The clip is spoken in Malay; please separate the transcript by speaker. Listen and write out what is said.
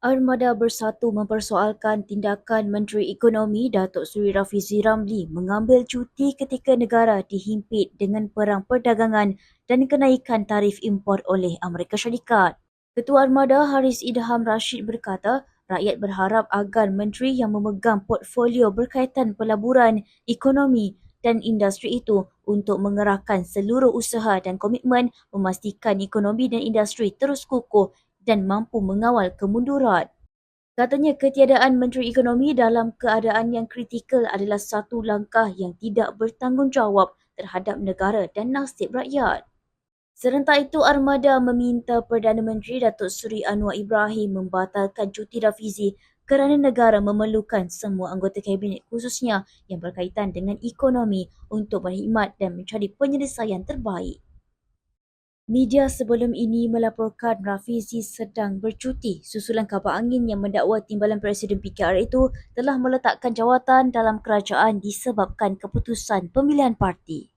Speaker 1: Armada Bersatu mempersoalkan tindakan Menteri Ekonomi Datuk Seri Rafizi Ramli mengambil cuti ketika negara dihimpit dengan perang perdagangan dan kenaikan tarif import oleh Amerika Syarikat. Ketua Armada Haris Idham Rashid berkata, rakyat berharap agar menteri yang memegang portfolio berkaitan pelaburan, ekonomi dan industri itu untuk mengerahkan seluruh usaha dan komitmen memastikan ekonomi dan industri terus kukuh dan mampu mengawal kemunduran. Katanya ketiadaan Menteri Ekonomi dalam keadaan yang kritikal adalah satu langkah yang tidak bertanggungjawab terhadap negara dan nasib rakyat. Serentak itu, Armada meminta Perdana Menteri Datuk Seri Anwar Ibrahim membatalkan cuti Rafizi kerana negara memerlukan semua anggota kabinet khususnya yang berkaitan dengan ekonomi untuk berkhidmat dan mencari penyelesaian terbaik. Media sebelum ini melaporkan Rafizi sedang bercuti susulan kapal angin yang mendakwa timbalan Presiden PKR itu telah meletakkan jawatan dalam kerajaan disebabkan keputusan pemilihan parti.